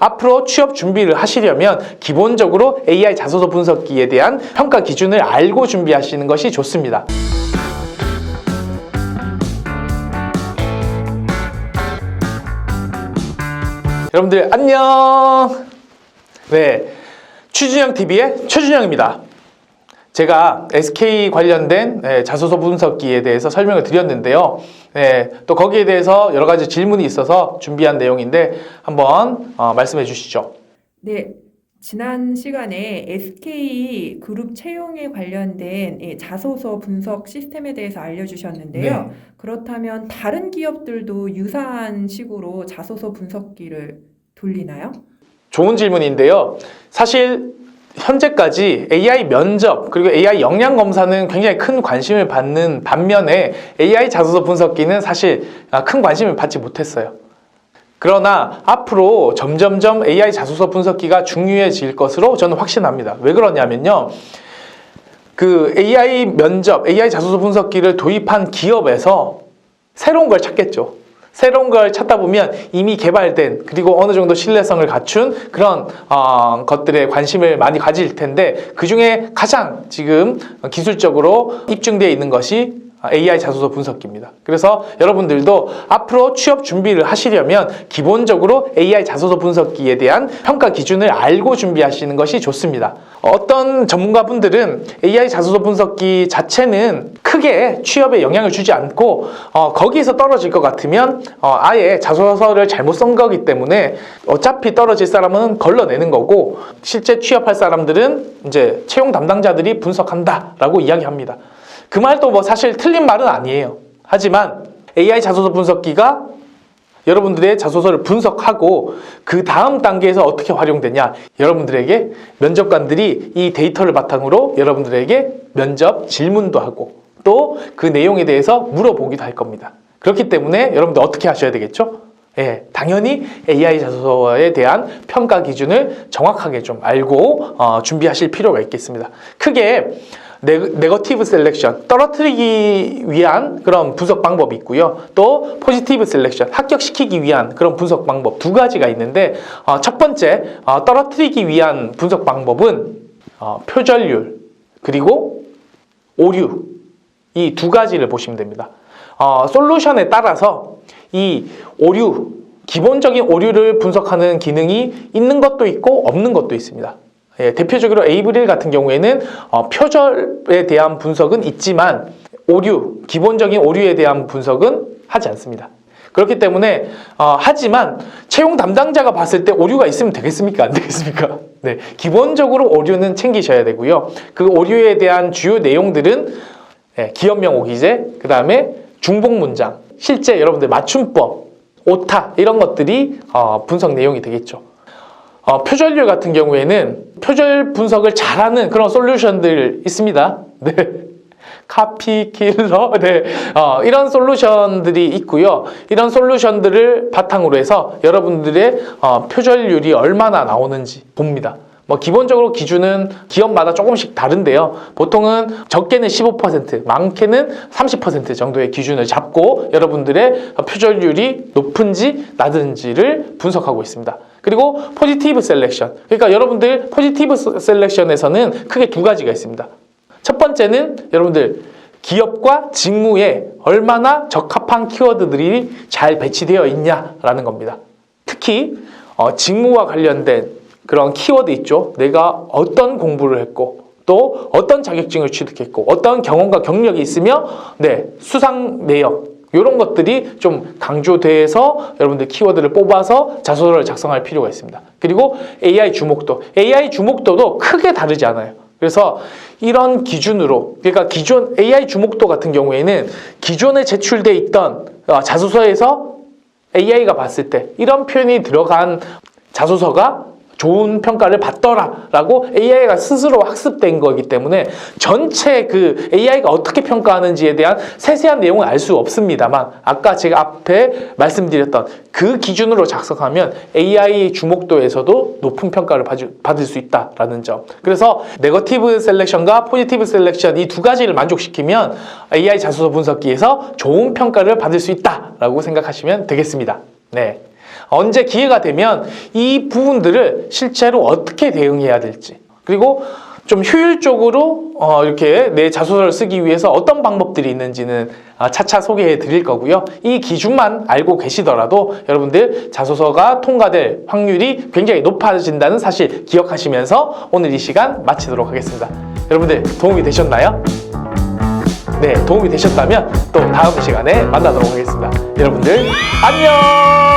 앞으로 취업 준비를 하시려면 기본적으로 AI 자소서 분석기에 대한 평가 기준을 알고 준비하시는 것이 좋습니다. 여러분들 안녕. 네, 추준영 TV의 최준영입니다. 제가 SK 관련된 네, 자소서 분석기에 대해서 설명을 드렸는데요. 네, 또 거기에 대해서 여러 가지 질문이 있어서 준비한 내용인데 한번 어, 말씀해 주시죠. 네, 지난 시간에 SK 그룹 채용에 관련된 예, 자소서 분석 시스템에 대해서 알려주셨는데요. 네. 그렇다면 다른 기업들도 유사한 식으로 자소서 분석기를 돌리나요? 좋은 질문인데요. 사실 현재까지 AI 면접 그리고 AI 역량 검사는 굉장히 큰 관심을 받는 반면에 AI 자소서 분석기는 사실 아, 큰 관심을 받지 못했어요. 그러나 앞으로 점점점 AI 자소서 분석기가 중요해질 것으로 저는 확신합니다. 왜 그러냐면요. 그 AI 면접, AI 자소서 분석기를 도입한 기업에서 새로운 걸 찾겠죠. 새로운 걸 찾다 보면 이미 개발된 그리고 어느 정도 신뢰성을 갖춘 그런 어, 것들에 관심을 많이 가질 텐데 그 중에 가장 지금 기술적으로 입증되어 있는 것이 AI 자소서 분석기입니다. 그래서 여러분들도 앞으로 취업 준비를 하시려면 기본적으로 AI 자소서 분석기에 대한 평가 기준을 알고 준비하시는 것이 좋습니다. 어떤 전문가분들은 AI 자소서 분석기 자체는 크게 취업에 영향을 주지 않고 어, 거기서 떨어질 것 같으면 어, 아예 자소서를 잘못 쓴 거기 때문에 어차피 떨어질 사람은 걸러내는 거고 실제 취업할 사람들은 이제 채용 담당자들이 분석한다라고 이야기합니다. 그 말도 뭐 사실 틀린 말은 아니에요. 하지만 AI 자소서 분석기가 여러분들의 자소서를 분석하고 그 다음 단계에서 어떻게 활용되냐 여러분들에게 면접관들이 이 데이터를 바탕으로 여러분들에게 면접 질문도 하고 또 그 내용에 대해서 물어보기도 할 겁니다. 그렇기 때문에 여러분들 어떻게 하셔야 되겠죠? 예, 당연히 AI 자소서에 대한 평가 기준을 정확하게 좀 알고 어, 준비하실 필요가 있겠습니다. 크게 네, 네거티브 셀렉션 떨어뜨리기 위한 그런 분석 방법이 있고요. 또 포지티브 셀렉션 합격시키기 위한 그런 분석 방법 두 가지가 있는데 어, 첫 번째 어, 떨어뜨리기 위한 분석 방법은 어, 표절률 그리고 오류 이 두 가지를 보시면 됩니다. 어, 솔루션에 따라서 이 오류 기본적인 오류를 분석하는 기능이 있는 것도 있고 없는 것도 있습니다. 예, 대표적으로 에이브릴 같은 경우에는 어, 표절에 대한 분석은 있지만 오류, 기본적인 오류에 대한 분석은 하지 않습니다. 그렇기 때문에 어, 하지만 채용 담당자가 봤을 때 오류가 있으면 되겠습니까? 안 되겠습니까? 네, 기본적으로 오류는 챙기셔야 되고요. 그 오류에 대한 주요 내용들은 예, 기업명 오기제, 그 다음에 중복 문장, 실제 여러분들 맞춤법, 오타 이런 것들이 어, 분석 내용이 되겠죠. 어, 표절률 같은 경우에는 표절 분석을 잘하는 그런 솔루션들 있습니다. 네. 카피 킬러, 네. 어, 이런 솔루션들이 있고요. 이런 솔루션들을 바탕으로 해서 여러분들의 어, 표절률이 얼마나 나오는지 봅니다. 뭐 기본적으로 기준은 기업마다 조금씩 다른데요. 보통은 적게는 15%, 많게는 30% 정도의 기준을 잡고 여러분들의 표절률이 높은지 낮은지를 분석하고 있습니다. 그리고 포지티브 셀렉션. 그러니까 여러분들 포지티브 셀렉션에서는 크게 두 가지가 있습니다. 첫 번째는 여러분들 기업과 직무에 얼마나 적합한 키워드들이 잘 배치되어 있냐라는 겁니다. 특히 어, 직무와 관련된 그런 키워드 있죠. 내가 어떤 공부를 했고 또 어떤 자격증을 취득했고 어떤 경험과 경력이 있으며 네 수상 내역 이런 것들이 좀 강조돼서 여러분들 키워드를 뽑아서 자소서를 작성할 필요가 있습니다. 그리고 AI 주목도 AI 주목도도 크게 다르지 않아요. 그래서 이런 기준으로 그러니까 기존 AI 주목도 같은 경우에는 기존에 제출돼 있던 어, 자소서에서 AI가 봤을 때 이런 표현이 들어간 자소서가 좋은 평가를 받더라라고 AI가 스스로 학습된 거기 때문에 전체 그 AI가 어떻게 평가하는지에 대한 세세한 내용은 알 수 없습니다만 아까 제가 앞에 말씀드렸던 그 기준으로 작성하면 AI 주목도에서도 높은 평가를 받을 수 있다라는 점. 그래서 네거티브 셀렉션과 포지티브 셀렉션 이 두 가지를 만족시키면 AI 자소서 분석기에서 좋은 평가를 받을 수 있다라고 생각하시면 되겠습니다. 네. 언제 기회가 되면 이 부분들을 실제로 어떻게 대응해야 될지 그리고 좀 효율적으로 어, 이렇게 내 자소서를 쓰기 위해서 어떤 방법들이 있는지는 아, 차차 소개해 드릴 거고요. 이 기준만 알고 계시더라도 여러분들 자소서가 통과될 확률이 굉장히 높아진다는 사실 기억하시면서 오늘 이 시간 마치도록 하겠습니다. 여러분들 도움이 되셨나요? 네, 도움이 되셨다면 또 다음 시간에 만나도록 하겠습니다. 여러분들 안녕!